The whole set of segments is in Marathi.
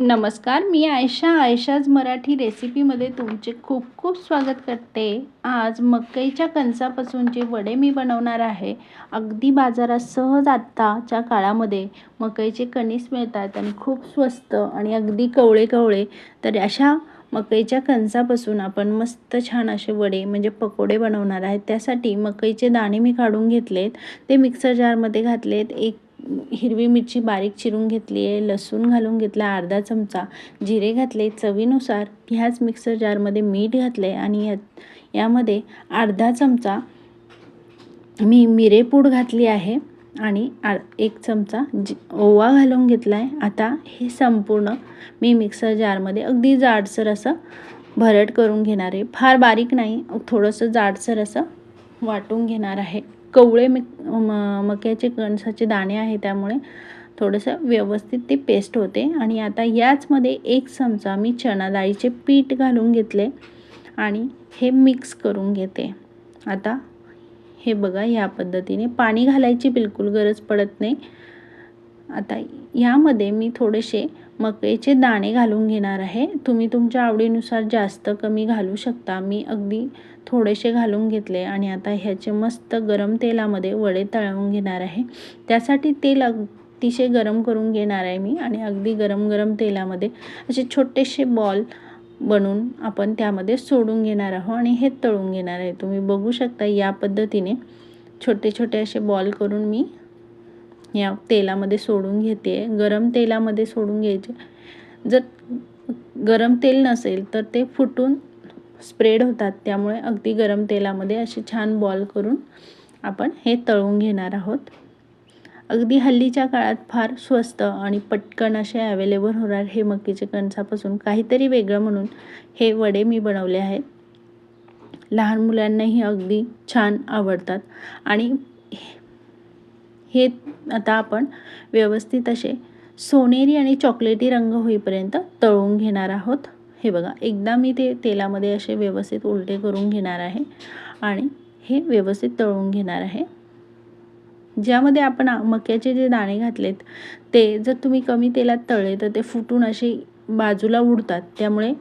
नमस्कार मी आयशा. आयशाज मराठी रेसिपीमध्ये तुमचे खूप खूप स्वागत करते. आज मकईच्या कणसापासूनचे वडे मी बनवणार आहे अगदी बाजारात सहज आत्ताच्या काळामध्ये मकईचे कणीस मिळतात आणि खूप स्वस्त आणि अगदी कवळे कवळे. तर अशा मकईच्या कणसापासून आपण मस्त छान असे वडे म्हणजे पकोडे बनवणार आहेत त्यासाठी मकईचे दाणे मी काढून घेतलेत. ते मिक्सर जारमध्ये घातलेत. एक हिरवी मिरची बारीक चिरून घेतली आहे लसूण घालून घेतला अर्धा चमचा जिरे घातले चवीनुसार ह्याच मिक्सर जारमध्ये मीठ घातले आणि या यामध्ये अर्धा चमचा मी मिरेपूड घातली आहे आणि एक चमचा जी ओवा घालून घेतला आहे आता हे संपूर्ण मी मिक्सर जारमध्ये अगदी जाडसर असं भरट करून घेणार आहे. फार बारीक नाही थोडंसं जाडसर असं वाटून घेणार आहे. कवळे म मक्याचे कणसाचे दाणे आहे त्यामुळे थोडंसं व्यवस्थित ते पेस्ट होते. आणि आता याचमध्ये एक चमचा मी चणा डाळीचे पीठ घालून घेतले आणि हे मिक्स करून घेते. आता हे बघा या पद्धतीने पाणी घालायची बिलकुल गरज पडत नाही. आता यामध्ये मी थोडेसे मकईचे दाणे घालून घेणार आहे. तुम्ही तुमच्या आवडीनुसार जास्त कमी घालू शकता. मी अगदी थोडेसे घालून घेतले आणि आता ह्याचे मस्त गरम तेलामध्ये वडे तळवून घेणार आहे. त्यासाठी तेल अतिशय गरम करून घेणार आहे मी आणि अगदी गरम गरम तेलामध्ये असे छोटेसे बॉल बनवून आपण त्यामध्ये सोडून घेणार आहोत आणि हे तळून घेणार आहे. तुम्ही बघू शकता या पद्धतीने छोटे छोटे असे बॉल करून मी या तेलामध्ये सोडून घेते. गरम तेलामध्ये सोडून घ्यायचे. जर गरम तेल नसेल तर ते फुटून स्प्रेड होतात. त्यामुळे अगदी गरम तेलामध्ये असे छान बॉल करून आपण हे तळून घेणार आहोत. अगदी हल्लीच्या काळात फार स्वस्त आणि पटकन असे अवेलेबल होणार हे मकीचे कणसापासून काहीतरी वेगळं म्हणून हे वडे मी बनवले आहेत. लहान मुलांनाही अगदी छान आवडतात. आणि हे आता आपण व्यवस्थित असे सोनेरी आणि चॉकलेटी रंग होईपर्यंत तळून घेणार आहोत. हे बघा एकदा मी ते तेलामध्ये असे व्यवस्थित उलटे करून घेणार आहे आणि हे व्यवस्थित तळून घेणार आहे. ज्यामध्ये आपण मक्याचे जे दाणे घातलेत ते जर तुम्ही कमी तेलात तळले तर ते फुटून असे बाजूला उडतात. त्यामुळे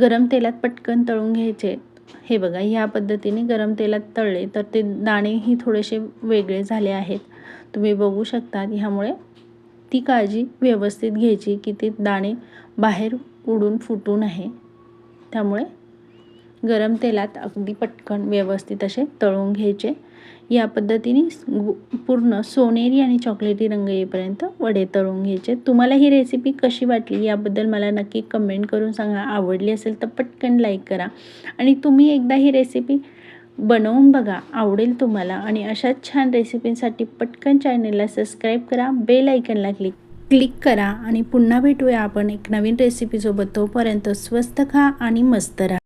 गरम तेलात पटकन तळून घ्यायचे. हे बघा ह्या पद्धतीने गरम तेलात तळले तर ते दाणेही थोडेसे वेगळे झाले आहेत. तुम्ही बघू शकता ह्यामुळे ती काळजी व्यवस्थित घ्यायची की ते दाणे बाहेर उडून फुटू नये त्यामुळे गरम तेलात अगदी पटकन व्यवस्थित असे तळून घ्यायचे. या पद्धतीने पूर्ण सोनेरी आणि चॉकलेटी रंग येईपर्यंत वडे तळून घ्यायचे. तुम्हाला ही रेसिपी कशी वाटली याबद्दल मला नक्की कमेंट करून सांगा. आवडली असेल तर पटकन लाईक करा. आणि तुम्ही एकदा ही रेसिपी बनवून बघा. आवडेल तुम्हाला. आणि अशाच छान रेसिपींसाठी पटकन चॅनलला सबस्क्राईब करा. बेल आयकनला क्लिक क्लिक करा. आणि पुन्हा भेटूया आपण एक नवीन रेसिपीसोबत तोपर्यंत स्वस्त खा आणि मस्त राहा.